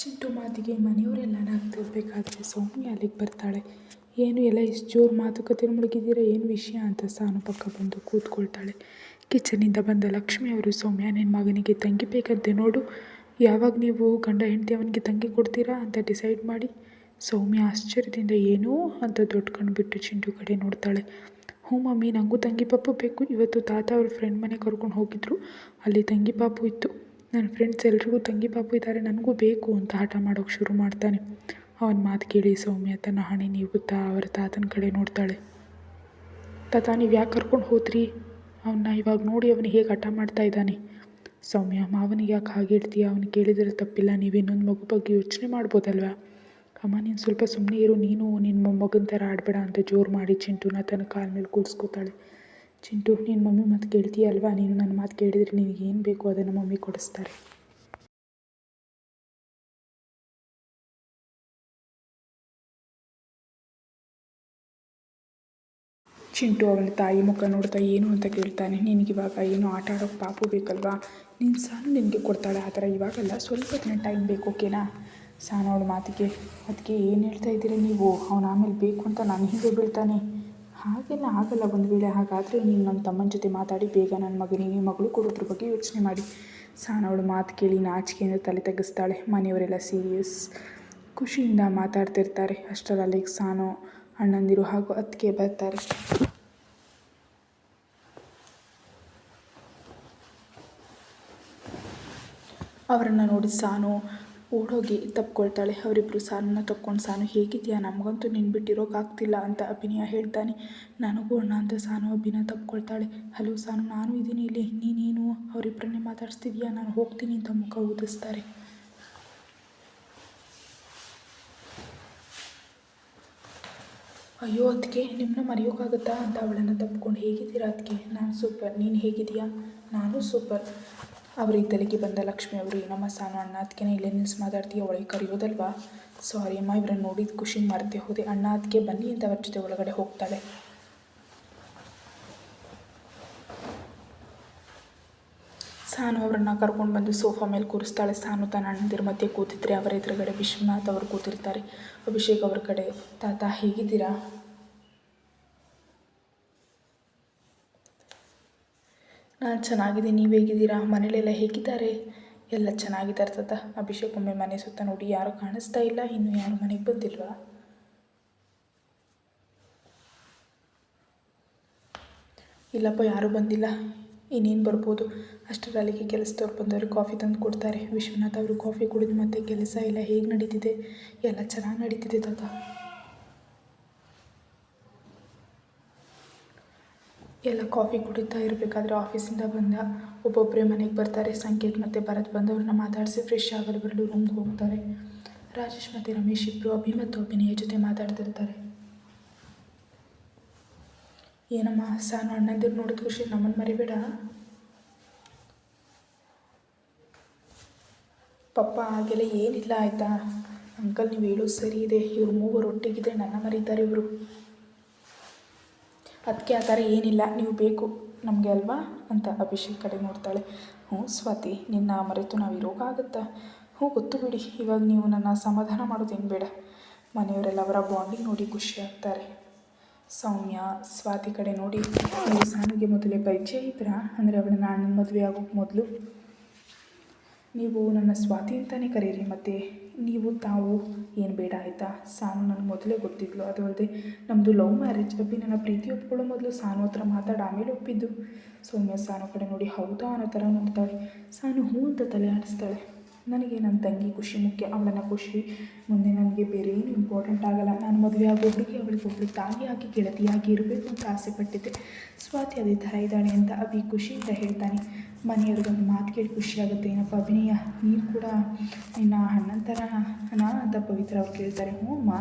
ಚಿಂಟು ಮಾತಿಗೆ ಮನೆಯವರೆಲ್ಲ ನಗ್ತಿರ್ಬೇಕಾದ್ರೆ ಸೌಮ್ಯ ಅಲ್ಲಿಗೆ ಬರ್ತಾಳೆ. ಏನು ಎಲ್ಲ ಇಷ್ಟು ಜೋರು ಮಾತುಕತೆ ಮುಳುಗಿದ್ದೀರಾ, ಏನು ವಿಷಯ ಅಂತ ಸಾನು ಪಕ್ಕ ಬಂದು ಕೂತ್ಕೊಳ್ತಾಳೆ. ಕಿಚನಿಂದ ಬಂದ ಲಕ್ಷ್ಮಿ ಅವರು, ಸೌಮ್ಯ ನಿನ್ನ ಮಗನಿಗೆ ತಂಗಿ ಬೇಕಂತೆ ನೋಡು. ಯಾವಾಗ ನೀವು ಗಂಡ ಹೆಂಡತಿ ಅವನಿಗೆ ತಂಗಿ ಕೊಡ್ತೀರಾ ಅಂತ ಡಿಸೈಡ್ ಮಾಡಿ. ಸೌಮ್ಯ ಆಶ್ಚರ್ಯದಿಂದ, ಏನೋ ಅಂತ ದೊಡ್ಡ ಕಣ್ಣು ಬಿಟ್ಟು ಚಿಂಟು ಕಡೆ ನೋಡ್ತಾಳೆ. ಹ್ಞೂ ಮಮ್ಮಿ ನನಗೂ ತಂಗಿ ಪಾಪು ಬೇಕು. ಇವತ್ತು ತಾತ ಅವ್ರ ಫ್ರೆಂಡ್ ಮನೆ ಕರ್ಕೊಂಡು ಹೋಗಿದ್ರು. ಅಲ್ಲಿ ತಂಗಿ ಪಾಪು ಇತ್ತು. ನನ್ನ ಫ್ರೆಂಡ್ಸ್ ಎಲ್ರಿಗೂ ತಂಗಿ ಪಾಪು ಇದ್ದಾರೆ, ನನಗೂ ಬೇಕು ಅಂತ ಹಠ ಮಾಡೋಕೆ ಶುರು ಮಾಡ್ತಾನೆ. ಅವನ ಮಾತು ಕೇಳಿ, ಸೌಮ್ಯ, ತನ್ನ ಹಣೆ ನೀಗುತ್ತಾ ಅವರ ತಾತನ ಕಡೆ ನೋಡ್ತಾಳೆ. ತಾತ, ನೀವು ಯಾಕೆ ಕರ್ಕೊಂಡು ಹೋದ್ರಿ? ಅವನ್ನ ಇವಾಗ ನೋಡಿ ಅವನು ಹೇಗೆ ಹಠ ಮಾಡ್ತಾ ಇದ್ದಾನೆ. ಸೌಮ್ಯ, ಮಾವನಿಗೆ ಯಾಕೆ ಹಾಗೆ ಇಡ್ತೀಯ ಅವನು ಕೇಳಿದರೆ ತಪ್ಪಿಲ್ಲ, ನೀವು ಇನ್ನೊಂದು ಮಗು ಬಗ್ಗೆ ಯೋಚನೆ ಮಾಡ್ಬೋದಲ್ವಾ? ಅಮ್ಮ, ನೀನು ಸ್ವಲ್ಪ ಸುಮ್ಮನೆ ಇರು, ನೀನು ನಿನ್ನ ಮೊಮ್ಮಗನ ಥರ ಆಡಬೇಡ ಅಂತ ಜೋರು ಮಾಡಿ ಚಿಂಟುನ ತನ್ನ ಕಾಲ ಮೇಲೆ ಕೂರಿಸ್ಕೋತಾಳೆ ಚಿಂಟು ನಿನ್ನ ಮಮ್ಮಿ ಮಾತು ಕೇಳ್ತೀಯ ಅಲ್ವಾ ನೀನು ನನ್ನ ಮಾತು ಕೇಳಿದರೆ ನಿನಗೆ ಏನು ಬೇಕು ಅದನ್ನು ಮಮ್ಮಿ ಕೊಡಿಸ್ತಾರೆ. ಚಿಂಟು ಅವಳ ತಾಯಿ ಮುಖ ನೋಡ್ತಾ ಏನು ಅಂತ ಕೇಳ್ತಾನೆ. ನಿನಗಿವಾಗ ಏನು ಆಟ ಆಡೋಕ್ಕೆ ಪಾಪು ಬೇಕಲ್ವಾ? ನೀನು ಸಾನು ನಿನಗೆ ಕೊಡ್ತಾಳೆ. ಆ ಥರ ಇವಾಗಲ್ಲ ಸ್ವಲ್ಪ ದಿನ ಟೈಮ್ ಬೇಕು ಓಕೆನಾ ಸಾನು ಅವಳ ಮಾತಿಗೆ. ಅದಕ್ಕೆ ಏನು ಹೇಳ್ತಾ ಇದ್ದೀರಿ ನೀವು? ಅವನು ಆಮೇಲೆ ಬೇಕು ಅಂತ ನಾನು ಹೀಗೆ ಬೀಳ್ತಾನೆ. ಹಾಗೆಲ್ಲ ಆಗಲ್ಲ. ಒಂದು ವೇಳೆ ಹಾಗಾದರೆ ನೀವು ನನ್ನ ತಮ್ಮನ ಜೊತೆ ಮಾತಾಡಿ, ಬೇಗ ನನ್ನ ಮಗನಿಗೆ ಮಗಳು ಕೊಡೋದ್ರ ಬಗ್ಗೆ ಯೋಚನೆ ಮಾಡಿ. ಸಾನವಳು ಮಾತು ಕೇಳಿ ನಾಚಿಕೆಯಿಂದ ತಲೆ ತೆಗೆಸ್ತಾಳೆ ಮನೆಯವರೆಲ್ಲ ಸೀರಿಯಸ್ ಖುಷಿಯಿಂದ ಮಾತಾಡ್ತಿರ್ತಾರೆ ಅಷ್ಟರಲ್ಲಿ ಸಾನು ಅಣ್ಣಂದಿರು ಹಾಗೂ ಅತ್ತಿಗೆ ಬರ್ತಾರೆ. ಅವರನ್ನು ನೋಡಿ ಸಾನು ಓಡೋಗಿ ತಪ್ಕೊಳ್ತಾಳೆ. ಅವರಿಬ್ಬರು ಸಾನನ್ನ ತಕ್ಕೊಂಡು ಸಾನು, ಹೇಗಿದೆಯಾ? ನಮಗಂತೂ ನಿನ್ನ ಬಿಟ್ಟಿರೋಕ್ಕಾಗ್ತಿಲ್ಲ ಅಂತ ಅಭಿನಯ ಹೇಳ್ತಾನೆ. ನನಗೂ ಅಣ್ಣ ಅಂತ ಸಾನು ಅಭಿನಯ ತಪ್ಕೊಳ್ತಾಳೆ. ಹಲೋ ಸಾನು, ನಾನು ಇದ್ದೀನಿ ಇಲ್ಲಿ. ನೀನೇನು? ಅವರಿಬ್ಬರನ್ನೇ ಮಾತಾಡಿಸ್ತಿದ್ಯಾ? ನಾನು ಹೋಗ್ತೀನಿ ಅಂತ ಮುಖ ಊದಿಸ್ತಾರೆ. ಅಯ್ಯೋ ಅದಕ್ಕೆ ನಿಮ್ಮನ್ನ ಮರೆಯೋಕ್ಕಾಗುತ್ತಾ ಅಂತ ಅವಳನ್ನು ತಪ್ಕೊಂಡು, ಹೇಗಿದ್ದೀರಾ ಅದಕ್ಕೆ ನಾನು ಸೂಪರ್. ನೀನು ಹೇಗಿದೆಯಾ ನಾನು ಸೂಪರ್. ಅವ್ರ ತಲೆಗೆ ಬಂದ ಲಕ್ಷ್ಮಿ ಅವರು, ಏನಮ್ಮ ಸಾನು, ಅಣ್ಣ ಅದಕ್ಕೆ ಇಲ್ಲೇ ನಿಲ್ಸಿ ಮಾತಾಡ್ತೀಯ? ಒಳಗೆ ಕರೆಯೋದಲ್ವಾ? ಸಾರಿ ಅಮ್ಮ, ಇವರನ್ನು ನೋಡಿದ ಖುಷಿ ಮರೆತೇ ಹೋದೆ. ಅಣ್ಣ ಅದಕ್ಕೆ ಬನ್ನಿ ಅಂತ ಅವ್ರ ಜೊತೆ ಒಳಗಡೆ ಹೋಗ್ತಾಳೆ. ಸಾನು ಅವರನ್ನ ಕರ್ಕೊಂಡು ಬಂದು ಸೋಫಾ ಮೇಲೆ ಕೂರಿಸ್ತಾಳೆ. ಸಾನು ತನ್ನ ಅಣ್ಣಂದಿರ ಮಧ್ಯೆ ಕೂತಿದ್ರೆ ಅವರ ಎದುರುಗಡೆ ವಿಶ್ವನಾಥ್ ಅವರು ಕೂತಿರ್ತಾರೆ. ಅಭಿಷೇಕ್ ಅವ್ರ ಕಡೆ, ತಾತ ಹೇಗಿದ್ದೀರಾ? ನಾನು ಚೆನ್ನಾಗಿದ್ದೀನಿ ನೀವು ಹೇಗಿದ್ದೀರಾ? ಮನೇಲೆಲ್ಲ ಹೇಗಿದ್ದಾರೆ? ಎಲ್ಲ ಚೆನ್ನಾಗಿದ್ದಾರೆ ತಾತ ಅಭಿಷೇಕ್ ಒಮ್ಮೆ ಮನೆ ಸುತ್ತ ನೋಡಿ ಯಾರೂ ಕಾಣಿಸ್ತಾ ಇಲ್ಲ, ಇನ್ನು ಯಾರು ಮನೆಗೆ ಬಂದಿಲ್ವಾ? ಇಲ್ಲಪ್ಪ, ಯಾರೂ ಬಂದಿಲ್ಲ. ಇನ್ನೇನು ಬರ್ಬೋದು? ಅಷ್ಟರಲ್ಲಿಗೆ ಕೆಲಸದವ್ರು ಬಂದವರು ಕಾಫಿ ತಂದು ಕೊಡ್ತಾರೆ. ವಿಶ್ವನಾಥ್ ಅವರು ಕಾಫಿ ಕುಡಿದು ಮತ್ತೆ ಕೆಲಸ ಎಲ್ಲ ಹೇಗೆ ನಡೀತಿದೆ? ಎಲ್ಲ ಚೆನ್ನಾಗಿ ನಡೀತಿದೆ ತಾತ. ಎಲ್ಲ ಕಾಫಿ ಕುಡಿತಾ ಇರಬೇಕಾದ್ರೆ ಆಫೀಸಿಂದ ಬಂದ ಒಬ್ಬೊಬ್ಬರೇ ಮನೆಗೆ ಬರ್ತಾರೆ. ಸಂಕೇತ್ ಮತ್ತು ಭರತ್ ಬಂದವ್ರನ್ನ ಮಾತಾಡಿಸಿ ಫ್ರೆಶ್ ಆಗಲು ಬರಲು ರೂಮ್ಗೆ ಹೋಗ್ತಾರೆ. ರಾಜೇಶ್ ಮತ್ತು ರಮೇಶ್ ಇಬ್ಬರು ಅಭಿ ಮತ್ತು ಅಭಿನಯ ಜೊತೆ ಮಾತಾಡ್ತಿರ್ತಾರೆ. ಏನಮ್ಮ, ಸಾನು ಅಣ್ಣಂದಿರು ನೋಡಿದ ಖುಷಿ ನಮ್ಮನ್ನು ಮರಿಬೇಡ? ಪಪ್ಪ, ಹಾಗೆಲ್ಲ ಏನಿಲ್ಲ ಆಯಿತಾ? ಅಂಕಲ್, ನೀವು ಹೇಳೋದು ಸರಿ ಇದೆ. ಇವ್ರು ಮೂವರು ಒಟ್ಟಿಗಿದ್ರೆ ನನ್ನ ಮರೀತಾರೆ ಇವರು. ಅದಕ್ಕೆ ಆ ಥರ ಏನಿಲ್ಲ, ನೀವು ಬೇಕು ನಮಗೆ ಅಲ್ವಾ ಅಂತ ಅಭಿಷೇಕ್ ಕಡೆ ನೋಡ್ತಾಳೆ. ಹ್ಞೂ ಸ್ವಾತಿ, ನಿನ್ನ ಮರೆತು ನಾವು ಇರೋಕ್ಕಾಗತ್ತಾ ಹ್ಞೂ ಗೊತ್ತು ಬಿಡಿ, ಇವಾಗ ನೀವು ನನ್ನ ಸಮಾಧಾನ ಮಾಡೋದೇನು ಬೇಡ. ಮನೆಯವರೆಲ್ಲ ಅವರ ಬಾಂಡಿಂಗ್ ನೋಡಿ ಖುಷಿ ಆಗ್ತಾರೆ. ಸೌಮ್ಯ, ಸ್ವಾತಿ ಕಡೆ ನೋಡಿ ನೀವು ಸಾನಿಗೆ ಮೊದಲೇ ಪರಿಚಯ ಇದ್ರಾ? ಅಂದರೆ ಅವಳನ್ನ ಅಣ್ಣನ ಮದುವೆ ಆಗೋಕ್ಕೆ ಮೊದಲು? ನೀವು ನನ್ನ ಸ್ವಾತಿ ಅಂತಲೇ ಕರೀರಿ, ಮತ್ತು ನೀವು ತಾವು ಏನು ಬೇಡ ಆಯಿತಾ? ಸಾನು ನನಗೆ ಮೊದಲೇ ಗೊತ್ತಿದ್ಲು. ಅದು ಅಲ್ಲದೆ ನಮ್ಮದು ಲವ್ ಮ್ಯಾರೇಜ್ ಅಬ್ಬಿ ನನ್ನ ಪ್ರೀತಿ ಒಪ್ಕೊಳ್ಳೋ ಮೊದಲು ಸಾನು ಹತ್ರ ಮಾತಾಡಿ ಆಮೇಲೆ ಒಪ್ಪಿದ್ದು. ಸೌಮ್ಯ ಸಾನು ಕಡೆ ನೋಡಿ, ಹೌದಾ? ಅನ್ನೋ ಥರ ನೋಡ್ತಾಳೆ ಸಾನು ಹ್ಞೂ ಅಂತ ತಲೆ ಆಡಿಸ್ತಾಳೆ. ನನಗೆ ನನ್ನ ತಂಗಿ ಖುಷಿ, ಮುಖ್ಯ ಅವಳನ್ನ ಖುಷಿ. ಮುಂದೆ ನನಗೆ ಬೇರೆ ಏನು ಇಂಪಾರ್ಟೆಂಟ್ ಆಗಲ್ಲ. ನಾನು ಮದುವೆ ಆಗೋ ಅವಳಿಗೆ ಒಬ್ಬಳು ಆಗಿ ಗೆಳತಿಯಾಗಿ ಇರಬೇಕು ಅಂತ ಆಸೆ ಪಟ್ಟಿದ್ದೆ. ಸ್ವಾತಿ ಅದೇ ಥರ ಇದ್ದಾಳೆ ಅಂತ ಅಭಿ ಅಂತ ಹೇಳ್ತಾನೆ. ಮನೆಯವ್ರಿಗೊಂದು ಮಾತು ಕೇಳಿ ಖುಷಿ ಆಗುತ್ತೆ. ಏನಪ್ಪ ಅಭಿನಯ? ನೀನು ಕೂಡ ನಿನ್ನ ಅಣ್ಣನ ಥರ ನಾ ಅಂತ ಪವಿತ್ರ ಅವ್ರು ಕೇಳ್ತಾರೆ. ಹ್ಞೂ ಅಮ್ಮ,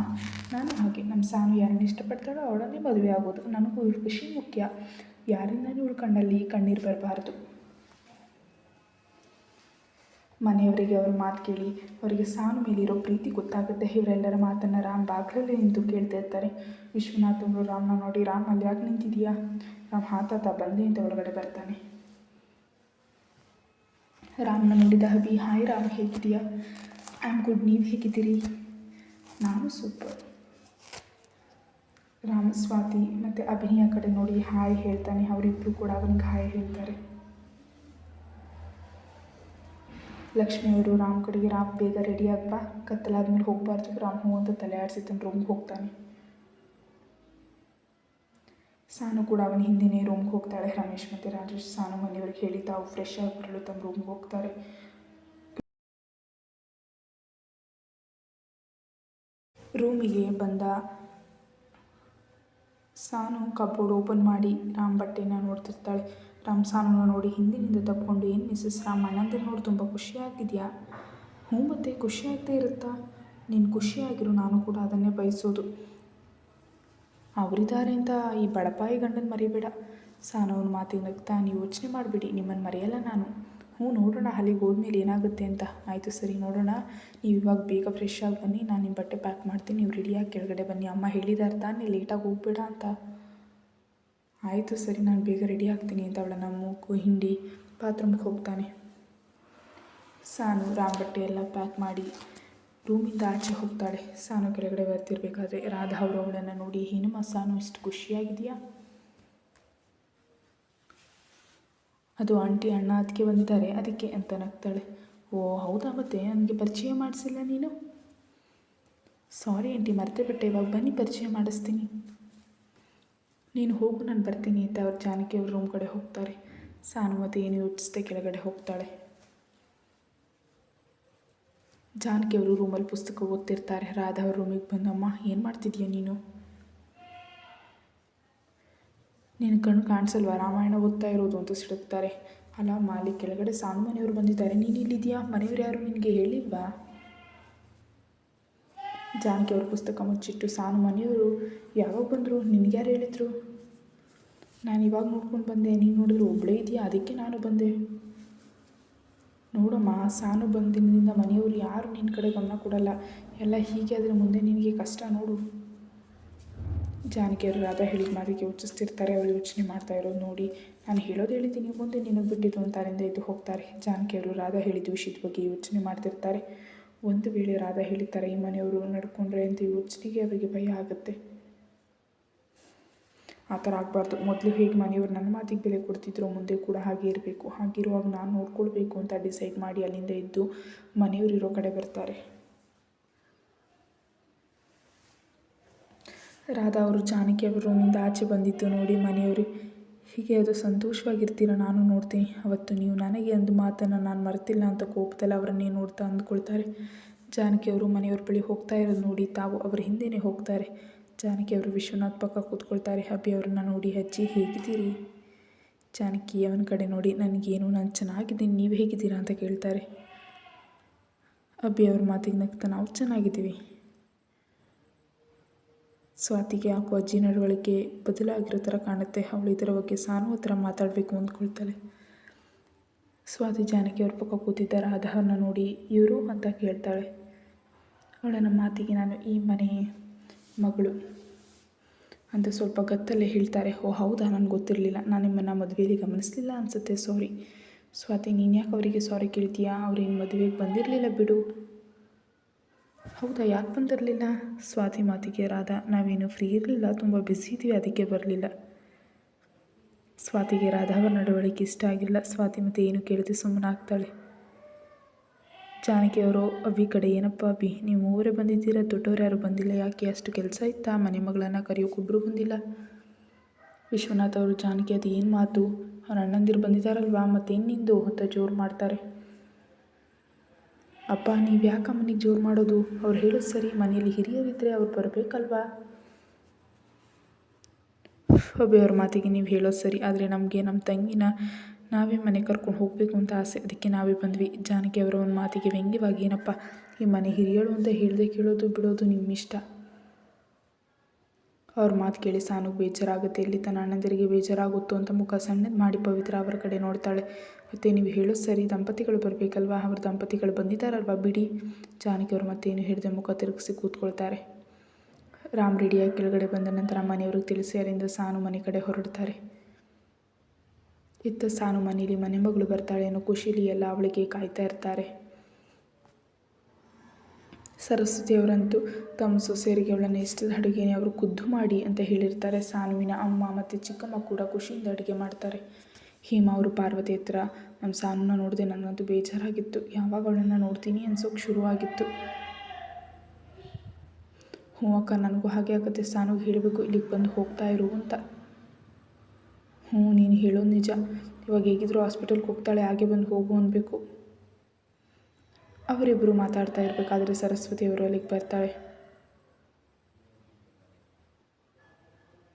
ನಾನು ಹಾಗೆ. ನಮ್ಮ ಸಾನು ಯಾರನ್ನು ಇಷ್ಟಪಡ್ತಾಳೋ ಅವಳನ್ನೇ ಮದುವೆ ಆಗೋದು. ನನಗೂ ಖುಷಿ ಮುಖ್ಯ. ಯಾರಿಂದಲೂ ಇವಳು ಕಣ್ಣಲ್ಲಿ ಕಣ್ಣೀರು ಬರಬಾರ್ದು. ಮನೆಯವರಿಗೆ ಅವ್ರ ಮಾತು ಕೇಳಿ, ಅವರಿಗೆ ಸಾನು ಮೇಲಿರೋ ಪ್ರೀತಿ ಗೊತ್ತಾಗುತ್ತೆ. ಇವರೆಲ್ಲರ ಮಾತನ್ನು ರಾಮ್ ಬಾಗಿಲಲ್ಲಿ ನಿಂತು ಕೇಳ್ತಾ ಇರ್ತಾರೆ. ವಿಶ್ವನಾಥ್ ಅವರು ರಾಮ್ನ ನೋಡಿ, ರಾಮ್, ಅಲ್ಲಿ ಯಾಕೆ ನಿಂತಿದೀಯಾ ರಾಮ್ ಹಾತಾತ ಬಂದೆ ಅಂತ ಒಳಗಡೆ ಬರ್ತಾನೆ. ರಾಮ್ನ ನೋಡಿದ ಹಬಿ, ಹಾಯ್ ರಾಮ್ ಹೇಗಿದೆಯಾ ಐ ಆಮ್ ಗುಡ್, ನೀವು ಹೇಗಿದ್ದೀರಿ? ನಾನು ಸೂಪರ್. ರಾಮ, ಸ್ವಾತಿ ಮತ್ತು ಅಭಿನಯ ಕಡೆ ನೋಡಿ ಹಾಯ್ ಹೇಳ್ತಾನೆ. ಅವರಿಬ್ಬರು ಕೂಡ ಅವನಿಗೆ ಹಾಯ್ ಹೇಳ್ತಾರೆ. ಲಕ್ಷ್ಮಿ ಅವರು ರಾಮ್ ಕಡೆಗೆ ರಾಮ್ ಬೇಗ ರೆಡಿ ಆಗ್ಬಾ. ಕತ್ತಲಾದ್ಮೇಲೆ ಹೋಗಬಾರ್ದು. ರಾಮ್ ಹೂ ಅಂತ ತಲೆ ಆಡಿಸಿ ತನ್ನ ರೂಮ್ಗೆ ಹೋಗ್ತಾನೆ. ಸಾನು ಕೂಡ ಅವನ ಹಿಂದಿನೇ ರೂಮ್ಗೆ ಹೋಗ್ತಾಳೆ. ರಮೇಶ್ ಮತ್ತು ರಾಜೇಶ್ ಸಾನು ಮನೆಯವ್ರಿಗೆ ಹೇಳಿ ತಾವು ಫ್ರೆಶ್ ಆಗಿ ಬರಲು ತಮ್ಮ ರೂಮ್ಗೆ ಹೋಗ್ತಾರೆ. ರೂಮಿಗೆ ಬಂದ ಸಾನು ಕಬೋರ್ಡ್ ಓಪನ್ ಮಾಡಿ ರಾಮ್ ಬಟ್ಟೆನ ನೋಡ್ತಿರ್ತಾಳೆ. ರಾಮ್ ಸಾನುನ ನೋಡಿ ಹಿಂದಿನಿಂದ ತಪ್ಕೊಂಡು ಏನು ಮಿಸ್ಸಸ್ ರಾಮ್ ಅಣ್ಣಂದಿರು ನೋಡಿ ತುಂಬ ಖುಷಿಯಾಗಿದೆಯಾ? ಹ್ಞೂ ಮತ್ತೆ, ಖುಷಿಯಾಗದೇ ಇರುತ್ತಾ? ನೀನು ಖುಷಿಯಾಗಿರು, ನಾನು ಕೂಡ ಅದನ್ನೇ ಬಯಸೋದು. ಅವರಿದ್ದಾರೆ ಅಂತ ಈ ಬಡಪಾಯಿ ಗಂಡನ ಮರಿಬೇಡ. ಸಾನವನ ಮಾತಿಗೆ ನಗ್ತಾ ನೀವು ಯೋಚನೆ ಮಾಡಿಬಿಡಿ ನಿಮ್ಮನ್ನು ಮರೆಯಲ್ಲ ನಾನು. ಹ್ಞೂ, ನೋಡೋಣ ಅಲ್ಲಿಗೆ ಹೋದ್ಮೇಲೆ ಏನಾಗುತ್ತೆ ಅಂತ. ಆಯಿತು ಸರಿ, ನೋಡೋಣ. ನೀವು ಇವಾಗ ಬೇಗ ಫ್ರೆಶ್ ಆಗಿ ಬನ್ನಿ, ನಾನು ನಿಮ್ಮ ಬಟ್ಟೆ ಪ್ಯಾಕ್ ಮಾಡ್ತೀನಿ, ನೀವು ರೆಡಿಯಾಗಿ ಕೆಳಗಡೆ ಬನ್ನಿ. ಅಮ್ಮ ಹೇಳಿದಾರೆ ತಾನೇ ಲೇಟಾಗಿ ಹೋಗ್ಬೇಡ ಅಂತ. ಆಯಿತು ಸರಿ, ನಾನು ಬೇಗ ರೆಡಿ ಆಗ್ತೀನಿ ಅಂತ ಅವಳನ್ನ ಮೂಗು, ಹಿಂಡಿ ಬಾತ್ರೂಮ್ಗೆ ಹೋಗ್ತಾನೆ. ಸಾನು ರಾಮ್ ಬಟ್ಟೆ ಎಲ್ಲ ಪ್ಯಾಕ್ ಮಾಡಿ ರೂಮಿಂದ ಆಚೆ ಹೋಗ್ತಾಳೆ. ಸಾನು ಕೆಳಗಡೆ ಬರ್ತಿರ್ಬೇಕಾದ್ರೆ ರಾಧಾ ಅವರು ಅವಳನ್ನು ನೋಡಿ, ಏನಮ್ಮ ಸಾನು, ಇಷ್ಟು ಖುಷಿಯಾಗಿದೆಯಾ? ಅದು ಆಂಟಿ ಅಣ್ಣ ಅದಕ್ಕೆ ಬಂದಿದ್ದಾರೆ. ಅದಕ್ಕೆ ಅಂತ ನಗ್ತಾಳೆ. ಓ, ಹೌದಾ ಮತ್ತೆ? ನನಗೆ ಪರಿಚಯ ಮಾಡಿಸಿಲ್ಲ ನೀನು? ಸಾರಿ ಆಂಟಿ, ಮರ್ತೇ ಬಿಟ್ಟೆ, ಇವಾಗ ಬನ್ನಿ ಪರಿಚಯ ಮಾಡಿಸ್ತೀನಿ. ನೀನು ಹೋಗು, ನಾನು ಬರ್ತೀನಿ ಅಂತ ಅವ್ರು ಜಾನಕಿ ಅವ್ರ ರೂಮ್ ಕಡೆ ಹೋಗ್ತಾರೆ. ಸಾನುಮತಿ ಏನು ಯೋಚಿಸ್ದೆ ಕೆಳಗಡೆ ಹೋಗ್ತಾಳೆ. ಜಾನಕಿ ಅವರು ರೂಮಲ್ಲಿ ಪುಸ್ತಕ ಓದ್ತಿರ್ತಾರೆ. ರಾಧಾ ಅವ್ರ ರೂಮಿಗೆ ಬಂದಮ್ಮ ಏನು ಮಾಡ್ತಿದ್ಯಾ ನೀನು? ನೀನು ಕಣ್ಣು ಕಾಣಿಸಲ್ವಾ? ರಾಮಾಯಣ ಓದ್ತಾ ಇರೋದು, ಅಂತ ಸಿಡುಕ್ತಾರೆ ಅಲ್ಲ ಮಾಲಿ ಕೆಳಗಡೆ ಸಾನು ಮನೆಯವರು ಬಂದಿದ್ದಾರೆ. ನೀನು ಇಲ್ಲಿದೆಯಾ ಮನೆಯವ್ರು ಯಾರು ನಿನಗೆ ಹೇಳಿಲ್ವಾ? ಜಾನಕಿ ಅವ್ರ ಪುಸ್ತಕ ಮುಚ್ಚಿಟ್ಟು ಸಾನು ಮನೆಯವರು ಯಾವಾಗ ಬಂದರು? ನಿನಗ್ಯಾರು ಹೇಳಿದರು? ನಾನು ಇವಾಗ ನೋಡ್ಕೊಂಡು ಬಂದೆ. ನೀನು ನೋಡಿದ್ರು ಒಬ್ಬಳೇ ಇದೆಯಾ? ಅದಕ್ಕೆ ನಾನು ಬಂದೆ. ನೋಡಮ್ಮ, ಸಾನು ಬಂದಿನಿಂದ ಮನೆಯವರು ಯಾರು ನಿನ್ನ ಕಡೆ ಗಮನ ಕೊಡಲ್ಲ. ಎಲ್ಲ ಹೀಗೆ ಆದರೆ ಮುಂದೆ ನಿನಗೆ ಕಷ್ಟ ನೋಡು. ಜಾನಕಿಯವರು ರಾಧಾ ಹೇಳಿದ ಮಾತಿಗೆ ಯೋಚಿಸ್ತಿರ್ತಾರೆ ಅವರು ಯೋಚನೆ ಮಾಡ್ತಾ ಇರೋದು ನೋಡಿ. ನಾನು ಹೇಳೋದು ಹೇಳಿದ್ದೀನಿ, ಮುಂದೆ ನಿನಗೆ ಬಿಟ್ಟಿದ್ದು ಅಂತಾರಿಂದ ಇದು ಹೋಗ್ತಾರೆ. ಜಾನಕಿಯವರು ರಾಧಾ ಹೇಳಿದ ವಿಷಯದ ಬಗ್ಗೆ ಯೋಚನೆ ಮಾಡ್ತಿರ್ತಾರೆ. ಒಂದು ವೇಳೆ ರಾಧಾ ಹೇಳಿದ್ದಾರೆ, ಈ ಮನೆಯವರು ನಡ್ಕೊಂಡ್ರೆ ಅಂತ ಯೋಚನೆಗೆ ಅವರಿಗೆ ಭಯ ಆಗುತ್ತೆ. ಆ ಥರ ಆಗಬಾರ್ದು. ಮೊದಲು ಹೇಗೆ ಮನೆಯವರು ನನ್ನ ಮಾತಿಗೆ ಬೆಲೆ ಕೊಡ್ತಿದ್ರು, ಮುಂದೆ ಕೂಡ ಹಾಗೆ ಇರಬೇಕು. ಹಾಗಿರುವಾಗ ನಾನು ನೋಡ್ಕೊಳ್ಬೇಕು ಅಂತ ಡಿಸೈಡ್ ಮಾಡಿ ಅಲ್ಲಿಂದ ಇದ್ದು ಮನೆಯವರು ಇರೋ ಕಡೆ ಬರ್ತಾರೆ. ರಾಧಾ ಅವರು, ಜಾನಕಿ ಅವರು ರೂಮಿಂದ ಆಚೆ ಬಂದಿದ್ದು ನೋಡಿ ಮನೆಯವರು. ಹೀಗೆ ಅದು ಸಂತೋಷವಾಗಿರ್ತೀರ, ನಾನು ನೋಡ್ತೀನಿ. ಅವತ್ತು ನೀವು ನನಗೆ ಒಂದು ಮಾತನ್ನು ನಾನು ಮರ್ತಿಲ್ಲ ಅಂತ ಕೋಪದಲ್ಲಿ ಅವರನ್ನೇ ನೋಡ್ತಾ ಅಂದ್ಕೊಳ್ತಾರೆ. ಜಾನಕಿ ಅವರು ಮನೆಯವ್ರ ಬಳಿ ಹೋಗ್ತಾ ಇರೋದು ನೋಡಿ ತಾವು ಅವ್ರ ಹಿಂದೆಯೇ ಹೋಗ್ತಾರೆ. ಜಾನಕಿ ಅವರು ವಿಶ್ವನಾಥ್ ಪಕ್ಕ ಕೂತ್ಕೊಳ್ತಾರೆ, ಹಬ್ಬಿ ಅವ್ರನ್ನ ನೋಡಿ ಹಚ್ಚಿ ಹೇಗಿದ್ದೀರಿ? ಜಾನಕಿ, ಅವನ ಕಡೆ ನೋಡಿ ನನಗೇನು, ನಾನು ಚೆನ್ನಾಗಿದ್ದೀನಿ, ನೀವು ಹೇಗಿದ್ದೀರಾ? ಅಂತ ಕೇಳ್ತಾರೆ. ಅಬ್ಬಿ ಅವ್ರ ಮಾತಿಗೆ ನಗ್ತಾ, ನಾವು ಚೆನ್ನಾಗಿದ್ದೀವಿ. ಸ್ವಾತಿಗೆ ಹಾಗೂ ಅಜ್ಜಿ ನಡವಳಿಕೆ ಬದಲಾಗಿರೋ ಥರ ಕಾಣುತ್ತೆ. ಅವಳು ಇದರ ಬಗ್ಗೆ ಸಾನು ಹತ್ರ ಮಾತಾಡಬೇಕು ಅಂದ್ಕೊಳ್ತಾಳೆ. ಸ್ವಾತಿ ಜಾನಕಿ ಅವ್ರ ಪಕ್ಕ ಕೂತಿದ್ದ ರಾಧವನ್ನ ನೋಡಿ ಇವರು ಅಂತ ಕೇಳ್ತಾಳೆ. ಅವಳನ್ನ ಮಾತಿಗೆ ನಾನು ಈ ಮನೆ ಮಗಳು ಅಂತ ಸ್ವಲ್ಪ ಗತ್ತಲ್ಲೇ ಹೇಳ್ತಾರೆ. ಓ, ಹೌದಾ? ನನಗೆ ಗೊತ್ತಿರಲಿಲ್ಲ. ನಾನು ನಿಮ್ಮನ್ನು ಮದುವೆಯಲ್ಲಿ ಗಮನಿಸಲಿಲ್ಲ ಅನಿಸುತ್ತೆ. ಸಾರಿ ಸ್ವಾತಿ ನೀನು ಯಾಕೆ ಅವರಿಗೆ ಸಾರಿ ಕೇಳ್ತೀಯಾ? ಅವ್ರೇನು ಮದುವೆಗೆ ಬಂದಿರಲಿಲ್ಲ ಬಿಡು. ಹೌದಾ, ಯಾಕೆ ಬಂದಿರಲಿಲ್ಲ? ಸ್ವಾತಿ ಮಾತಿಗೆ ರಾಧ, ನಾವೇನು ಫ್ರೀ ಇರಲಿಲ್ಲ, ತುಂಬ ಬ್ಯುಸಿ ಇದ್ದೀವಿ, ಅದಕ್ಕೆ ಬರಲಿಲ್ಲ. ಸ್ವಾತಿಗೆ ರಾಧಾವರ ನಡವಳಿಕೆ ಇಷ್ಟ ಆಗಿಲ್ಲ. ಸ್ವಾತಿ ಮತ್ತೆ ಏನು ಕೇಳಿದೆ ಸುಮ್ಮನಾಗ್ತಾಳೆ ಜಾನಕಿ ಅವರು ಅಭಿ ಕಡೆ, ಏನಪ್ಪ ಅಭಿ, ನೀವು ಮೂವರೇ ಬಂದಿದ್ದೀರಾ? ದೊಡ್ಡವ್ರು ಯಾರು ಬಂದಿಲ್ಲ, ಯಾಕೆ ಅಷ್ಟು ಕೆಲಸ ಇತ್ತಾ? ಮನೆ ಮಗಳನ್ನು ಕರೆಯೋಕ್ಕೊಬ್ಬರು ಬಂದಿಲ್ಲ. ವಿಶ್ವನಾಥ್ ಅವರು ಜಾನಕಿ ಅದು ಏನು ಮಾತು? ಅವ್ರ ಅಣ್ಣಂದಿರು ಬಂದಿದ್ದಾರಲ್ವಾ? ಮತ್ತೇನು ಇನ್ನಿಂದು ಅಂತ ಜೋರು ಮಾಡ್ತಾರೆ. ಅಪ್ಪ, ನೀವು ಯಾಕೆ ಅಮ್ಮನಿಗೆ ಜೋರು ಮಾಡೋದು? ಅವ್ರು ಹೇಳೋದು ಸರಿ, ಮನೆಯಲ್ಲಿ ಹಿರಿಯರಿದ್ದರೆ ಅವ್ರು ಬರಬೇಕಲ್ವಾ? ಅವ್ರ ಮಾತಿಗೆ ನೀವು ಹೇಳೋದು ಸರಿ, ಆದರೆ ನಮಗೆ ನಮ್ಮ ತಂಗಿನ ನಾವೇ ಮನೆ ಕರ್ಕೊಂಡು ಹೋಗಬೇಕು ಅಂತ ಆಸೆ. ಅದಕ್ಕೆ ನಾವೇ ಬಂದ್ವಿ. ಜಾನಕಿ ಅವರ ಒಂದು ಮಾತಿಗೆ ವ್ಯಂಗ್ಯವಾಗಿ, ಏನಪ್ಪ, ಈ ಮನೆ ಹಿರಿಯಳು ಅಂತ ಹೇಳದೆ ಕೇಳೋದು, ಬಿಡೋದು ನಿಮ್ಮ ಇಷ್ಟ ಅವ್ರ ಮಾತು ಕೇಳಿ ಸಾನು ಬೇಜಾರಾಗುತ್ತೆ ಇಲ್ಲಿ ತನ್ನ ಅಣ್ಣಂದಿರಿಗೆ ಬೇಜಾರಾಗುತ್ತೋ ಅಂತ ಮುಖ ಸಣ್ಣದು ಮಾಡಿ ಪವಿತ್ರ ಅವರ ಕಡೆ ನೋಡ್ತಾಳೆ. ಮತ್ತೆ ನೀವು ಹೇಳೋದು ಸರಿ, ದಂಪತಿಗಳು ಬರಬೇಕಲ್ವಾ? ಅವ್ರ ದಂಪತಿಗಳು ಬಂದಿದ್ದಾರಲ್ವಾ? ಬಿಡಿ. ಜಾನಕಿ ಅವರು ಮತ್ತೇನು ಹಿಡಿದ ಮುಖ ತಿರುಗಿಸಿ ಕೂತ್ಕೊಳ್ತಾರೆ. ರಾಮ್ ರೆಡಿಯಾಗಿ ಕೆಳಗಡೆ ಬಂದ ನಂತರ ಮನೆಯವ್ರಿಗೆ ತಿಳಿಸಿ ಅಲ್ಲಿಂದ ಸಾನು ಮನೆ ಕಡೆ ಹೊರಡ್ತಾರೆ. ಇತ್ತ ಸಾನು ಮನೇಲಿ ಮನೆ ಮಗಳು ಬರ್ತಾಳೆ ಅನ್ನೋ ಖುಷಿಲಿ ಎಲ್ಲ ಅವಳಿಗೆ ಕಾಯ್ತಾ ಇರ್ತಾರೆ. ಸರಸ್ವತಿಯವರಂತೂ ತಮ್ಮ ಸೊಸೆಯರಿಗೆ ಅವಳನ್ನು ಇಷ್ಟದ ಅಡುಗೆನೇ ಅವರು ಖುದ್ದು ಮಾಡಿ ಅಂತ ಹೇಳಿರ್ತಾರೆ. ಸಾನುವಿನ ಅಮ್ಮ ಮತ್ತು ಚಿಕ್ಕಮ್ಮ ಕೂಡ ಖುಷಿಯಿಂದ ಅಡುಗೆ ಮಾಡ್ತಾರೆ. ಹೇಮಾ ಅವರು ಪಾರ್ವತಿ ಹತ್ರ ನಮ್ಮ ಸಾನುನ ನೋಡಿದೆ ನನಗಂತೂ ಬೇಜಾರಾಗಿತ್ತು. ಯಾವಾಗ ಅವಳನ್ನು ನೋಡ್ತೀನಿ ಅನ್ಸೋಕ್ಕೆ ಶುರುವಾಗಿತ್ತು. ಹ್ಞೂ ಅಕ್ಕ, ನನಗೂ ಹಾಗೆ ಆಗುತ್ತೆ. ಸಾನುಗೆ ಹೇಳಬೇಕು, ಇಲ್ಲಿಗೆ ಬಂದು ಹೋಗ್ತಾ ಇರು ಅಂತ. ಹ್ಞೂ, ನೀನು ಹೇಳೋದು ನಿಜ. ಇವಾಗ ಹೇಗಿದ್ರು ಹಾಸ್ಪಿಟಲ್ಗೆ ಹೋಗ್ತಾಳೆ, ಹಾಗೆ ಬಂದು ಹೋಗು ಅನ್ಬೇಕು. ಅವರಿಬ್ಬರು ಮಾತಾಡ್ತಾ ಇರಬೇಕಾದ್ರೆ ಸರಸ್ವತಿ ಅವರು ಅಲ್ಲಿಗೆ ಬರ್ತಾಳೆ.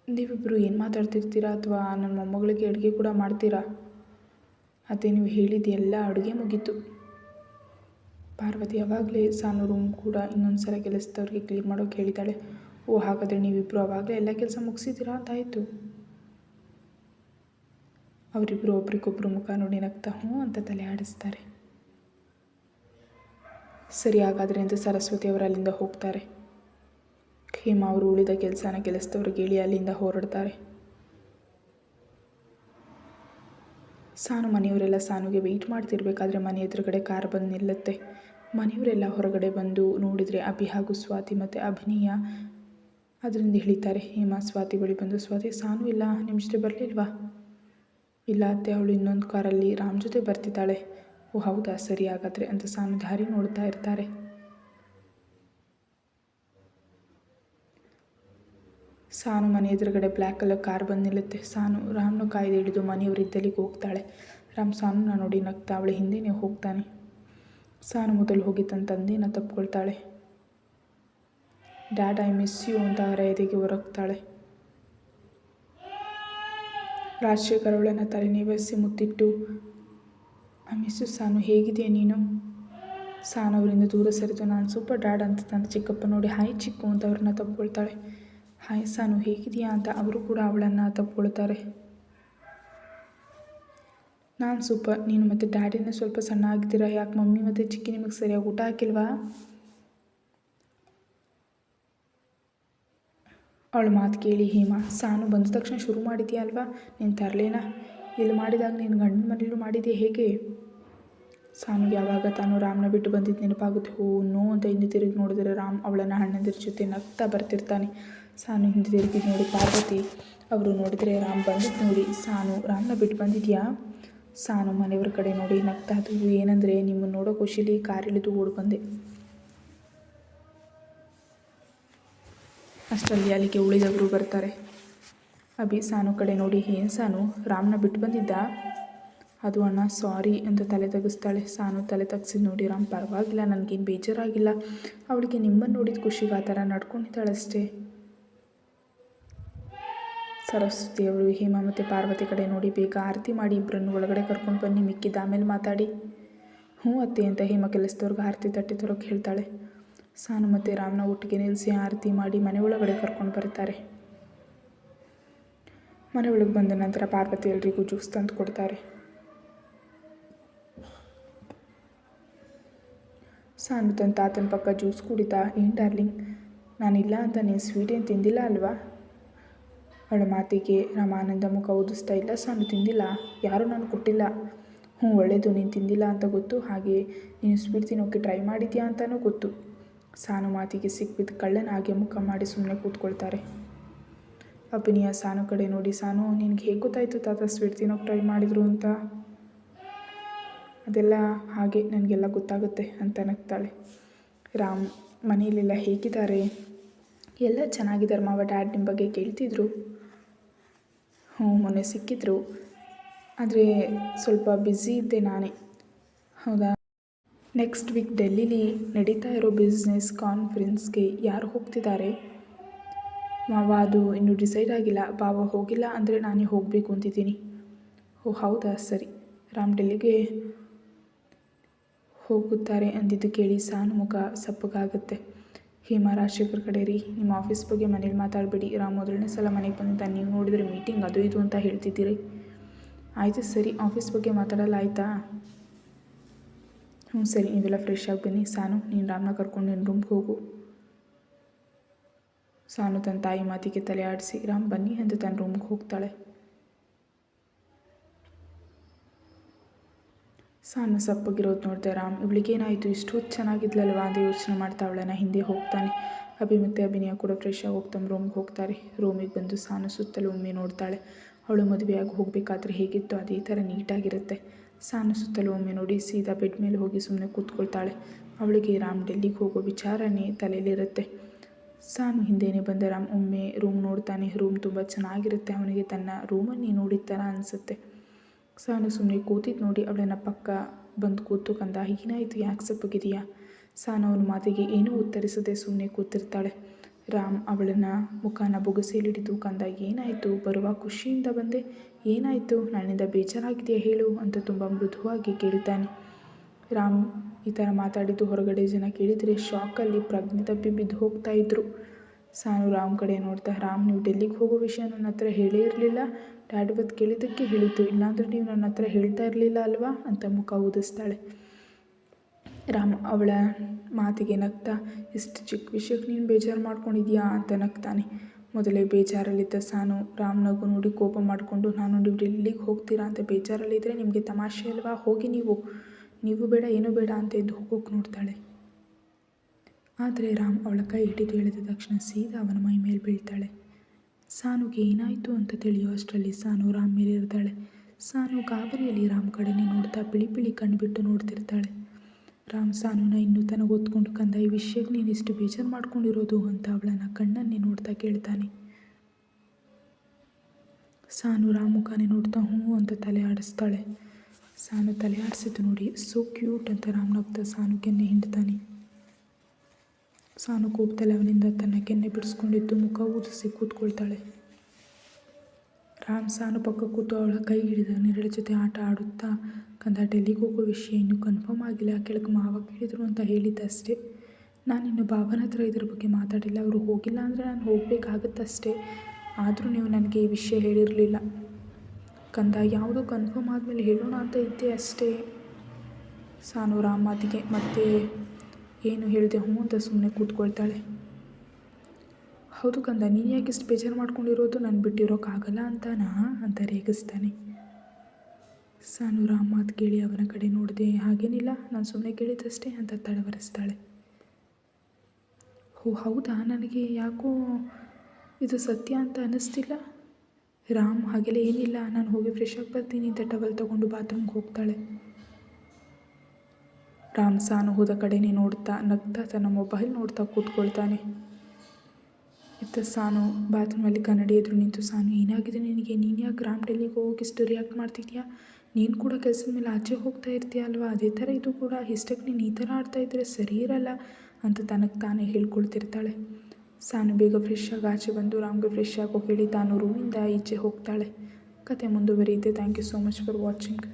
ನೀವಿಬ್ಬರು ಏನು ಮಾತಾಡ್ತಿರ್ತೀರಾ ಅಥವಾ ನನ್ನ ಮೊಮ್ಮಗಳಿಗೆ ಅಡುಗೆ ಕೂಡ ಮಾಡ್ತೀರಾ? ಅದೇ ನೀವು ಹೇಳಿದ ಎಲ್ಲ ಅಡುಗೆ ಮುಗೀತು. ಪಾರ್ವತಿ ಯಾವಾಗಲೇ ಸಾನು ರೂಮ್ ಕೂಡ ಇನ್ನೊಂದು ಸಲ ಕೆಲಸದವ್ರಿಗೆ ಕ್ಲೀನ್ ಮಾಡೋಕೆ ಹೇಳಿದ್ದಾಳೆ. ಓ, ಹಾಗಾದರೆ ನೀವಿಬ್ಬರು ಆವಾಗಲೇ ಎಲ್ಲ ಕೆಲಸ ಮುಗಿಸಿದ್ದೀರಾ ಅಂತಾಯಿತು. ಅವರಿಬ್ಬರು ಒಬ್ರಿಗೊಬ್ಬರು ಮುಖ ನೋಡಿ ನಗ್ತಾ ಹ್ಞೂ ಅಂತ ತಲೆ ಆಡಿಸ್ತಾರೆ. ಸರಿ ಹಾಗಾದರೆ ಅಂತ ಸರಸ್ವತಿ ಅವರು ಅಲ್ಲಿಂದ ಹೋಗ್ತಾರೆ. ಹೇಮ ಅವರು ಉಳಿದ ಕೆಲಸನ ಕೆಲಸದವ್ರಿಗೆ ಹೇಳಿ ಅಲ್ಲಿಂದ ಹೊರಡ್ತಾರೆ. ಸಾನು ಮನೆಯವರೆಲ್ಲ ಸಾನುಗೆ ವೆಯ್ಟ್ ಮಾಡ್ತಿರ್ಬೇಕಾದ್ರೆ ಮನೆ ಎದುರುಗಡೆ ಕಾರ್ ಬಂದು ನಿಲ್ಲುತ್ತೆ. ಮನೆಯವರೆಲ್ಲ ಹೊರಗಡೆ ಬಂದು ನೋಡಿದರೆ ಅಭಿ ಹಾಗೂ ಸ್ವಾತಿ ಮತ್ತು ಅಭಿನಯ ಅದರಿಂದ ಇಳಿತಾರೆ. ಹೇಮ, ಸ್ವಾತಿ ಬಳಿ ಬಂದು, ಸ್ವಾತಿ, ಸಾನು ಇಲ್ಲ ನಿಮ್ಮ ಜೊತೆ ಬರಲಿಲ್ವಾ? ಇಲ್ಲ ಅತ್ತೆ, ಅವಳು ಇನ್ನೊಂದು ಕಾರಲ್ಲಿ ರಾಮ್ ಜೊತೆ ಬರ್ತಿದ್ದಾಳೆ. ಓ ಹೌದಾ, ಸರಿ ಹಾಗಾದರೆ ಅಂತ ಸಾನು ದಾರಿ ನೋಡ್ತಾ ಇರ್ತಾರೆ. ಸಾನು ಮನೆ ಎದುರುಗಡೆ ಬ್ಲ್ಯಾಕ್ ಕಲರ್ ಕಾರ್ ಬಂದು ನಿಲ್ಲುತ್ತೆ ಸಾನು ರಾಮ್ನ ಕಾಯ್ದೆ ಹಿಡಿದು ಮನೆಯವರಿದ್ದಲ್ಲಿಗೆ ಹೋಗ್ತಾಳೆ. ರಾಮ್ ಸಾನುನ ನೋಡಿ ನಗ್ತಾ ಅವಳೆ ಹಿಂದೆನೇ ಹೋಗ್ತಾನೆ. ಸಾನು ಮೊದಲು ಹೋಗಿ ತನ್ನ ತಂದೆನ ತಪ್ಕೊಳ್ತಾಳೆ. ಡ್ಯಾಡ್, ಐ ಮಿಸ್ ಯು ಅಂತ ಅವರ ಎದೆಗೆ ಹೊರಗ್ತಾಳೆ ರಾಜಶೇಖರ್ ಅವಳನ್ನು ತಲೆ ನೇವರಿಸಿ ಮುತ್ತಿಟ್ಟು ಐ ಸಾನು ಹೇಗಿದೆಯಾ ನೀನು? ಸಾನು ಅವರಿಂದ ದೂರ ಸರಿದು ನಾನು ಸೂಪರ್ ಡ್ಯಾಡ್ ಅಂತ ತನ್ನ ಚಿಕ್ಕಪ್ಪ ನೋಡಿ, ಹಾಯ್ ಚಿಕ್ಕು ಅಂತ ಅವ್ರನ್ನ ತಪ್ಕೊಳ್ತಾಳೆ. ಹಾಯ್ ಸಾನು, ಹೇಗಿದೆಯಾ ಅಂತ ಅವರು ಕೂಡ ಅವಳನ್ನು ತಪ್ಕೊಳ್ತಾರೆ. ನಾನು ಸೂಪರ್, ನೀನು ಮತ್ತು ಡ್ಯಾಡಿನ ಸ್ವಲ್ಪ ಸಣ್ಣ ಆಗಿದ್ದೀರಾ ಯಾಕೆ ಮಮ್ಮಿ ಮತ್ತು ಚಿಕ್ಕಿ ನಿಮಗೆ ಸರಿಯಾಗಿ ಊಟ ಹಾಕಿಲ್ವಾ? ಅವಳ ಮಾತು ಕೇಳಿ ಹೇಮಾ, ಸಾನು, ಬಂದ ತಕ್ಷಣ ಶುರು ಮಾಡಿದ್ಯಾ ಅಲ್ವಾ? ನೀನು ತರಲೇನಾ? ಇಲ್ಲಿ ಮಾಡಿದಾಗ ನೀನು ಗಂಡನ ಮನೇಲೂ ಮಾಡಿದೆಯಾ ಹೇಗೆ? ಸಾನುಗೆ ಯಾವಾಗ ತಾನು ರಾಮನ ಬಿಟ್ಟು ಬಂದಿದ್ದು ನೆನಪಾಗುತ್ತೆ ಹೋ ನೋ ಅಂತ ಹಿಂದೆ ತಿರುಗಿ ನೋಡಿದರೆ ರಾಮ್ ಅವಳನ್ನು ಅಣ್ಣಂದಿರ ಜೊತೆ ನಗ್ತಾ ಬರ್ತಿರ್ತಾನೆ. ಸಾನು ಹಿಂದೆ ತಿರುಗಿ ನೋಡಿ, ಪಾರ್ವತಿ, ಅವರು ನೋಡಿದರೆ ರಾಮ್ ಬಂದಿದ್ದು ನೋಡಿ, ಸಾನು ರಾಮನ ಬಿಟ್ಟು ಬಂದಿದ್ಯಾ? ಸಾನು ಮನೆಯವ್ರ ಕಡೆ ನೋಡಿ ನಗ್ತಾ ಅದು ಏನಂದರೆ, ನಿಮ್ಮನ್ನು ನೋಡೋ ಖುಷಿಲಿ ಕಾರ್ ಇಳಿದು ಓಡಿ ಬಂದೆ ಅಷ್ಟರಲ್ಲಿ ಅಲ್ಲಿಗೆ ಉಳಿದವರು ಬರ್ತಾರೆ. ಅಭಿ ಸಾನು ಕಡೆ ನೋಡಿ, ಏನು ಸಾನು, ರಾಮ್ನ ಬಿಟ್ಟು ಬಂದಿದ್ದ? ಅದು ಅಣ್ಣ, ಸಾರಿ ಅಂತ ತಲೆ ತೆಗಿಸ್ತಾಳೆ ಸಾನು ತಲೆ ತಗ್ಸಿ ನೋಡಿ, ರಾಮ್, ಪರವಾಗಿಲ್ಲ, ನನಗೇನು ಬೇಜಾರಾಗಿಲ್ಲ. ಅವಳಿಗೆ ನಿಮ್ಮನ್ನು ನೋಡಿದ ಖುಷಿಗೆ ಆ ಥರ ನಡ್ಕೊಂಡಿದ್ದಾಳಷ್ಟೇ. ಸರಸ್ವತಿಯವರು ಹೇಮಾ ಮತ್ತು ಪಾರ್ವತಿ ಕಡೆ ನೋಡಿ, ಬೇಗ ಆರತಿ ಮಾಡಿ ಇಬ್ಬರನ್ನು ಒಳಗಡೆ ಕರ್ಕೊಂಡು ಬನ್ನಿ ಮಿಕ್ಕಿದ್ದ ಆಮೇಲೆ ಮಾತಾಡಿ. ಹ್ಞೂ ಅತ್ತೆ ಅಂತ ಹೇಮ ಕೆಲಸದವ್ರಿಗೆ ಆರತಿ ತಟ್ಟಿ ತರೋಕೆ ಹೇಳ್ತಾಳೆ. ಸಾನು ಮತ್ತು ರಾಮನ ಒಟ್ಟಿಗೆ ನಿಲ್ಲಿಸಿ ಆರತಿ ಮಾಡಿ ಮನೆ ಒಳಗಡೆ ಕರ್ಕೊಂಡು ಬರ್ತಾರೆ. ಮನೆ ಒಳಗೆ ಬಂದ ನಂತರ ಪಾರ್ವತಿ ಎಲ್ರಿಗೂ ಜ್ಯೂಸ್ ತಂದು ಕೊಡ್ತಾರೆ. ಸಾನು ತನ್ನ ತಾತನ ಪಕ್ಕ ಜ್ಯೂಸ್ ಕುಡಿತಾ, ಏನು ಡಾರ್ಲಿಂಗ್? ನಾನಿಲ್ಲ ಅಂತ, ನೀನು ಸ್ವೀಟ್ ಏನು ತಿಂದಿಲ್ಲ ಅಲ್ವಾ? ಅವಳ ಮಾತಿಗೆ ನಮ್ಮ ಆನಂದ ಮುಖ ಊದಿಸ್ತಾ, ಇಲ್ಲ ಸಾನು ತಿಂದಿಲ್ಲ. ಯಾರೂ ನಾನು ಕೊಟ್ಟಿಲ್ಲ. ಹ್ಞೂ ಒಳ್ಳೆಯದು ನೀನು ತಿಂದಿಲ್ಲ ಅಂತ ಗೊತ್ತು. ಹಾಗೆ ನೀನು ಸ್ವೀಟ್ ತಿನ್ನೋಕ್ಕೆ ಟ್ರೈ ಮಾಡಿದ್ಯಾ ಅಂತಲೂ ಗೊತ್ತು. ಸಾನು ಮಾತಿಗೆ ಸಿಕ್ಬಿದ್ದು ಕಳ್ಳನ ಹಾಗೆ ಮುಖ ಮಾಡಿ ಸುಮ್ಮನೆ ಕೂತ್ಕೊಳ್ತಾರೆ. ಅಭಿನಯ ಸಾನು ಕಡೆ ನೋಡಿ, ಸಾನು, ನಿನಗೆ ಹೇಗೆ ಗೊತ್ತಾಯಿತು ತಾತ ಸ್ವೀಟ್ ತಿನ್ನೋಕ್ಕೆ ಟ್ರೈ ಮಾಡಿದ್ರು ಅಂತ? ಅದೆಲ್ಲ ಹಾಗೆ ನನಗೆಲ್ಲ ಗೊತ್ತಾಗುತ್ತೆ ಅಂತ ನಗ್ತಾಳೆ ರಾಮ್ ಮನೆಯಲ್ಲೆಲ್ಲ ಹೇಗಿದ್ದಾರೆ? ಎಲ್ಲ ಚೆನ್ನಾಗಿದ್ದಾರೆ ಮಾವ. ಡ್ಯಾಡ್ ನಿಮ್ಮ ಬಗ್ಗೆ ಕೇಳ್ತಿದ್ರು. ಹ್ಞೂ, ಮೊನ್ನೆ ಸಿಕ್ಕಿದ್ರು. ಆದರೆ ಸ್ವಲ್ಪ ಬ್ಯುಸಿ ಇದ್ದೆ ನಾನೇ. ಹೌದಾ? ನೆಕ್ಸ್ಟ್ ವೀಕ್ ಡೆಲ್ಲಿಲಿ ನಡೀತಾ ಇರೋ ಬಿಸ್ನೆಸ್ ಕಾನ್ಫರೆನ್ಸ್ಗೆ ಯಾರು ಹೋಗ್ತಿದ್ದಾರೆ? ಮಾವ, ಅದು ಇನ್ನೂ ಡಿಸೈಡ್ ಆಗಿಲ್ಲ. ಬಾವ ಹೋಗಿಲ್ಲ ಅಂದರೆ ನಾನೇ ಹೋಗಬೇಕು ಅಂತಿದ್ದೀನಿ. ಓ, ಹೌದಾ? ಸರಿ. ರಾಮ್ ಡೆಲ್ಲಿಗೆ ಹೋಗುತ್ತಾರೆ ಅಂದಿದ್ದು ಕೇಳಿ ಸಾನು ಮುಖ ಸಪ್ಪಗಾಗುತ್ತೆ. ಹೇಮಾ ರಾಜಶೇಖರ್ ಕಡೆ ರೀ, ನಿಮ್ಮ ಆಫೀಸ್ ಬಗ್ಗೆ ಮನೇಲಿ ಮಾತಾಡಬೇಡಿ. ರಾಮ್ ಮೊದಲನೇ ಸಲ ಮನೆಗೆ ಬಂದಿದ್ದ, ನೀವು ನೋಡಿದರೆ ಮೀಟಿಂಗ್ ಅದು ಇದು ಅಂತ ಹೇಳ್ತಿದ್ದೀರಿ. ಆಯಿತು ಸರಿ, ಆಫೀಸ್ ಬಗ್ಗೆ ಮಾತಾಡಲ್ಲ ಆಯಿತಾ ಹ್ಞೂ ಸರಿ, ನೀವೆಲ್ಲ ಫ್ರೆಶ್ ಆಗಿ ಬನ್ನಿ. ಸಾನು, ನೀನು ರಾಮ್ನ ಕರ್ಕೊಂಡು ನಿನ್ನ ರೂಮ್ಗೆ ಹೋಗು. ಸಾನು ತನ್ನ ತಾಯಿ ಮಾತಿಗೆ ತಲೆ ಆಡಿಸಿ, ರಾಮ್ ಬನ್ನಿ ಅಂತ ತನ್ನ ರೂಮ್ಗೆ ಹೋಗ್ತಾಳೆ. ಸಾನು ಸಪ್ಪಗಿರೋದು ನೋಡಿದೆ ರಾಮ್. ಇವಳಿಗೇನಾಯಿತು? ಇಷ್ಟು ಹೊತ್ತು ಚೆನ್ನಾಗಿದ್ಲಲ್ವಾ ಅಂತ ಯೋಚನೆ ಮಾಡ್ತಾ ನಾ ಹಿಂದೆ ಹೋಗ್ತಾನೆ. ಅಭಿ ಮತ್ತು ಅಭಿನಯ ಕೂಡ ಫ್ರೆಶ್ ಆಗಿ ರೂಮ್ಗೆ ಹೋಗ್ತಾರೆ. ರೂಮಿಗೆ ಬಂದು ಸಾನು ಸುತ್ತಲೂ ಒಮ್ಮೆ ನೋಡ್ತಾಳೆ. ಅವಳು ಮದುವೆಯಾಗಿ ಹೋಗಬೇಕಾದ್ರೆ ಹೇಗಿತ್ತು? ಅದೇ ಥರ ನೀಟಾಗಿರುತ್ತೆ ಸಾನು ಸುತ್ತಲೂ ಒಮ್ಮೆ ನೋಡಿ ಸೀದಾ ಬೆಡ್ ಮೇಲೆ ಹೋಗಿ ಸುಮ್ಮನೆ ಕೂತ್ಕೊಳ್ತಾಳೆ. ಅವಳಿಗೆ ರಾಮ್ ಡೆಲ್ಲಿಗೆ ಹೋಗೋ ವಿಚಾರನೇ ತಲೆಯಲ್ಲಿರುತ್ತೆ. ಸಾನು ಹಿಂದೆನೇ ಬಂದ ರಾಮ್. ಒಮ್ಮೆ ರೂಮ್ ನೋಡ್ತಾನೆ. ರೂಮ್ ತುಂಬ ಚೆನ್ನಾಗಿರುತ್ತೆ. ಅವನಿಗೆ ತನ್ನ ರೂಮನ್ನೇ ನೋಡಿದ ಥರ ಅನಿಸುತ್ತೆ. ಸಾನು ಸುಮ್ಮನೆ ಕೂತಿದ್ದು ನೋಡಿ ಅವಳನ್ನ ಪಕ್ಕ ಬಂದು ಕೂತು ಕಂದ ಏನಾಯಿತು ಯಾಕೆ ಸಪ್ಪಗಿದೆಯಾ? ಸಾನು ಅವನ ಮಾತಿಗೆ ಏನೂ ಉತ್ತರಿಸದೆ ಸುಮ್ಮನೆ ಕೂತಿರ್ತಾಳೆ. ರಾಮ್ ಅವಳನ್ನ ಮುಖನ ಬೊಗಸೆಯಲ್ಲಿಡಿದು, ಕಂದ, ಏನಾಯಿತು? ಬರುವ ಖುಷಿಯಿಂದ ಬಂದೆ? ಏನಾಯಿತು? ನನ್ನಿಂದ ಬೇಜಾರಾಗಿದೆಯಾ ಹೇಳು ಅಂತ ತುಂಬ ಮೃದುವಾಗಿ ಕೇಳ್ತಾನೆ. ರಾಮ್ ಈ ಥರ ಮಾತಾಡಿದ್ದು ಹೊರಗಡೆ ಜನ ಕೇಳಿದರೆ ಶಾಕಲ್ಲಿ ಪ್ರಜ್ಞೆ ತಪ್ಪಿ ಬಿದ್ದು ಹೋಗ್ತಾ ಇದ್ರು. ಸಾನು ರಾಮ್ ಕಡೆ ನೋಡ್ತಾ, ರಾಮ್, ನೀವು ಡೆಲ್ಲಿಗೆ ಹೋಗೋ ವಿಷಯ ನನ್ನ ಹತ್ರ ಹೇಳೇ ಇರಲಿಲ್ಲ. ಡ್ಯಾಡ್ ಇವತ್ತು ಕೇಳಿದ್ದಕ್ಕೆ ಹೇಳಿದ್ದು ಇಲ್ಲಾಂದ್ರೆ ನೀವು ನನ್ನ ಹತ್ರ ಹೇಳ್ತಾ ಇರಲಿಲ್ಲ ಅಲ್ವಾ? ಅಂತ ಮುಖ ಊದಿಸ್ತಾಳೆ. ರಾಮ, ಅವಳ ಮಾತಿಗೆ ನಗ್ತಾ, ಇಷ್ಟು ಚಿಕ್ಕ ವಿಷಯಕ್ಕೆ ನೀನು ಬೇಜಾರು ಮಾಡ್ಕೊಂಡಿದ್ಯಾ? ಅಂತ ನಗ್ತಾನೆ. ಮೊದಲೇ ಬೇಜಾರಲ್ಲಿದ್ದ ಸಾನು, ರಾಮ್ ನಗು ನೋಡಿ ಕೋಪ ಮಾಡಿಕೊಂಡು, ನಾನು ನೀವು ಡೆಲ್ಲಿಗೆ ಹೋಗ್ತೀರಾ ಅಂತ ಬೇಜಾರಲ್ಲಿದ್ದರೆ ನಿಮಗೆ ತಮಾಷೆ ಅಲ್ವಾ? ಹೋಗಿ ನೀವು. ನೀವು ಬೇಡ, ಏನೂ ಬೇಡ ಅಂತ ಎದ್ದು ಹೋಗೋಕೆ ನೋಡ್ತಾಳೆ. ಆದರೆ ರಾಮ್ ಅವಳ ಕೈ ಹಿಡಿದು ಹೇಳಿದ ತಕ್ಷಣ ಸೀದಾ ಅವನ ಮೈ ಮೇಲೆ ಬೀಳ್ತಾಳೆ. ಸಾನುಗೆ ಏನಾಯಿತು ಅಂತ ತಿಳಿಯೋ ಅಷ್ಟರಲ್ಲಿ ಸಾನು ರಾಮ್ ಮೇಲೆ ಇರ್ತಾಳೆ. ಸಾನು ಗಾಬರಿಯಲ್ಲಿ ರಾಮ್ ಕಡೆನೇ ನೋಡ್ತಾ ಬಿಳಿ ಬಿಳಿ ಕಣ್ಣು ಬಿಟ್ಟು ನೋಡ್ತಿರ್ತಾಳೆ. ರಾಮ್ ಸಾನುನ ಇನ್ನೂ ತನಗೆ ಒತ್ಕೊಂಡು ಕಂದ, ಈ ವಿಷಯಕ್ಕೆ ನೀನು ಇಷ್ಟು ಬೇಜಾರು ಮಾಡ್ಕೊಂಡಿರೋದು? ಅಂತ ಅವಳನ್ನ ಕಣ್ಣನ್ನೇ ನೋಡ್ತಾ ಕೇಳ್ತಾನೆ. ಸಾನು ರಾಮ್ ಮುಖಾನೇ ನೋಡ್ತಾ ಹ್ಞೂ ಅಂತ ತಲೆ ಆಡಿಸ್ತಾಳೆ. ಸಾನು ತಲೆ ಆಡಿಸಿದ್ದು ನೋಡಿ ಸೋ ಕ್ಯೂಟ್ ಅಂತ ರಾಮ್ ನಗ್ತಾ ಸಾನು ಕೆನ್ನೆ ಹಿಂಡ್ತಾನೆ. ಸಾನು ಕೂಗ್ತಾಳೆ ಅವನಿಂದ ತನ್ನ ಕೆನ್ನೆ ಬಿಡಿಸ್ಕೊಂಡಿದ್ದು ಮುಖ ಊದಿಸಿ ಕೂತ್ಕೊಳ್ತಾಳೆ. ರಾಮ್ ಸಾನು ಪಕ್ಕ ಕೂತು ಅವಳ ಕೈ ಹಿಡಿದ ನೆರಳ ಜೊತೆ ಆಟ ಆಡುತ್ತಾ ಕಂದ ಡೆಲ್ಲಿಗೆ ಹೋಗೋ ವಿಷಯ ಇನ್ನೂ ಕನ್ಫರ್ಮ್ ಆಗಿಲ್ಲ. ಕೆಳಗೆ ಮಾವ ಕೇಳಿದರು ಅಂತ ಹೇಳಿದ್ದಷ್ಟೇ. ನಾನಿನ್ನು ಬಾಬನ ಹತ್ರ ಇದ್ರ ಬಗ್ಗೆ ಮಾತಾಡಿಲ್ಲ. ಅವರು ಹೋಗಿಲ್ಲ ಅಂದರೆ ನಾನು ಹೋಗಬೇಕಾಗುತ್ತಷ್ಟೇ. ಆದರೂ ನೀವು ನನಗೆ ಈ ವಿಷಯ ಹೇಳಿರಲಿಲ್ಲ. ಕಂದ, ಯಾವುದೋ ಕನ್ಫರ್ಮ್ ಆದಮೇಲೆ ಹೇಳೋಣ ಅಂತ ಇದ್ದೆ ಅಷ್ಟೇ. ಸಾನು ರಾಮ್ ಮಾತಿಗೆ ಮತ್ತೆ ಏನು ಹೇಳಿದೆ ಹ್ಞೂ ಅಂತ ಸುಮ್ಮನೆ ಕೂತ್ಕೊಳ್ತಾಳೆ. ಹೌದು ಕಂದ, ನೀನು ಯಾಕೆ ಇಷ್ಟು ಬೇಜಾರು ಮಾಡ್ಕೊಂಡಿರೋದು? ನಾನು ಬಿಟ್ಟಿರೋಕ್ಕಾಗಲ್ಲ ಅಂತಾನಾ? ಅಂತ ರೇಗಿಸ್ತಾನೆ. ಸಾನು ರಾಮ್ ಮಾತು ಕೇಳಿ ಅವನ ಕಡೆ ನೋಡಿದೆ, ಹಾಗೇನಿಲ್ಲ, ನಾನು ಸುಮ್ಮನೆ ಕೇಳಿದ್ದಷ್ಟೇ ಅಂತ ತಡವರಿಸ್ತಾಳೆ. ಓ, ಹೌದಾ? ನನಗೆ ಯಾಕೋ ಇದು ಸತ್ಯ ಅಂತ ಅನ್ನಿಸ್ತಿಲ್ಲ. ರಾಮ್ ಹಾಗೆಲ್ಲ ಏನಿಲ್ಲ, ನಾನು ಹೋಗಿ ಫ್ರೆಶ್ ಆಗಿ ಬರ್ತೀನಿ ಅಂತ ಟವಲ್ ತೊಗೊಂಡು ಬಾತ್ರೂಮ್ಗೆ ಹೋಗ್ತಾಳೆ. ರಾಮ್ ಸಾನು ಹೋದ ಕಡೆನೇ ನೋಡ್ತಾ ನಗ್ತಾ ತನ್ನ ಮೊಬೈಲ್ ನೋಡ್ತಾ ಕೂತ್ಕೊಳ್ತಾನೆ. ಇತ್ತ ಸಾನು ಬಾತ್ರೂಮಲ್ಲಿ ಕನ್ನಡಿ ಎದುರು ನಿಂತು ಸಾನು ಏನಾಗಿದೆ ನಿನಗೆ? ನೀನು ಯಾಕೆ ರಾಮ್ ಡೆಲ್ಲಿಗೆ ಹೋಗಿ ಇಷ್ಟು ರಿಯಾಕ್ಟ್ ಮಾಡ್ತಿದ್ಯಾ? ನೀನು ಕೂಡ ಕೆಲಸದ ಮೇಲೆ ಆಚೆ ಹೋಗ್ತಾ ಇರ್ತೀಯ ಅಲ್ವಾ? ಅದೇ ಥರ ಇದು ಕೂಡ. ಇಷ್ಟಕ್ಕೆ ನೀನು ಈ ಥರ ಆಡ್ತಾ ಇದ್ದರೆ ಸರಿ ಇರಲ್ಲ ಅಂತ ತನಗೆ ತಾನೇ ಹೇಳ್ಕೊಳ್ತಿರ್ತಾಳೆ. ಸಾನು ಬೇಗ ಫ್ರೆಶ್ ಆಗಿ ಆಚೆ ಬಂದು ರಾಮ್ಗೆ ಫ್ರೆಶ್ ಆಗೋಕೆ ಹೇಳಿ ತಾನು ರೂಮಿಂದ ಈಚೆ ಹೋಗ್ತಾಳೆ. ಕತೆ ಮುಂದುವರಿಯುತ್ತೆ. Thank you so much for watching